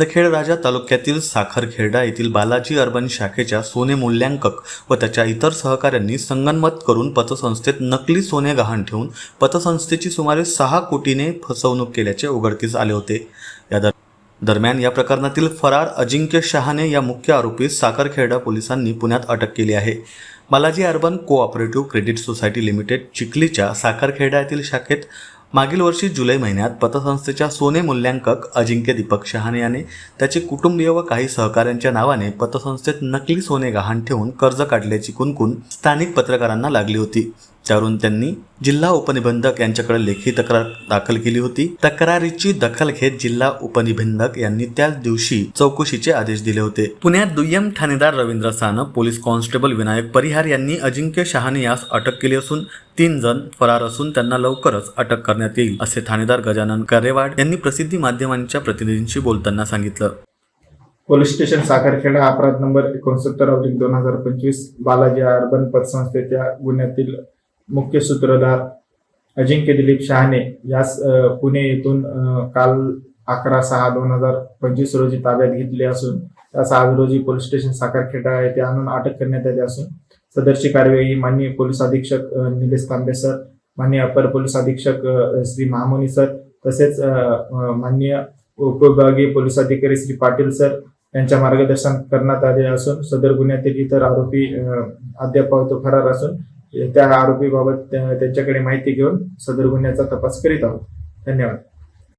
नखेड राजा तालुक्यातील साखरखेर्डा येथील बालाजी अर्बन शाखेच्या सोने मूल्यांकक व त्याच्या इतर सहकाऱ्यांनी संगनमत करून पतसंस्थेत नकली सोने गहाण ठेवून पतसंस्थेची सुमारे सहा कोटीने फसवणूक केल्याचे उघडकीस आले होते. या दर दरम्यान या प्रकरणातील फरार अजिंक्य शहाने या मुख्य आरोपीस साखरखेर्डा पोलिसांनी पुण्यात अटक केली आहे. Balaji urban cooperative credit society limited चिखलीच्या Sakharkherda येथील शाखेत मागील वर्षी जुलै महिन्यात पतसंस्थेच्या सोने मूल्यांकक अजिंक्य दीपक शहाणे याने त्याचे कुटुंबीय व काही सहकाऱ्यांच्या नावाने पतसंस्थेत नकली सोने गहाण ठेवून कर्ज काढल्याची कुणकुण स्थानिक पत्रकारांना लागली होती. त्यावरून त्यांनी जिल्हा उपनिबंधक यांच्याकडे लेखी तक्रार दाखल केली होती. तक्रारीची दखल घेत जिल्हा उपनिबंधक यांनी त्याच दिवशी चौकशीचे आदेश दिले होते. पुण्यात दुय्यम ठाणेदार रवींद्र सानप पोलीस कॉन्स्टेबल विनायक परिहार यांनी अजिंक्य शहाने यास अटक केली असून तीन जण फरार असून त्यांना लवकरच अटक करण्यात येईल असे ठाणेदार गजानन करेवाड यांनी प्रसिद्धी माध्यमांच्या प्रतिनिधींशी बोलताना सांगितलं. पोलीस स्टेशन साखरखेडा अपराध नंबर एकोणसत्तर दोन हजार पंचवीस बालाजी अर्बन पतसंस्थेच्या गुन्ह्यातील मुख्य सूत्रधार अजिंक्य दिलीप शहाणे यास पुणे येथून काल अकरा सहा दोन हजार पंचवीस रोजी ताब्यात घेतले असून त्यास आज रोजी पोलीस स्टेशन साखरखेडा येथे आणून अटक करण्यात आली असून सदरची कार्यवाही माननीय पोलीस अधीक्षक निलेश तांबे सर माननीय अपर पोलीस अधीक्षक श्री महामुनी सर तसेच माननीय उपविभागीय पोलीस अधिकारी श्री पाटील सर यांच्या मार्गदर्शन करण्यात आले असून सदर गुन्ह्यातील इतर आरोपी अद्याप फरार असून त्या आरोपीबाबत त्यांच्याकडे माहिती घेऊन सदर गुन्ह्याचा तपास करीत आहोत. धन्यवाद.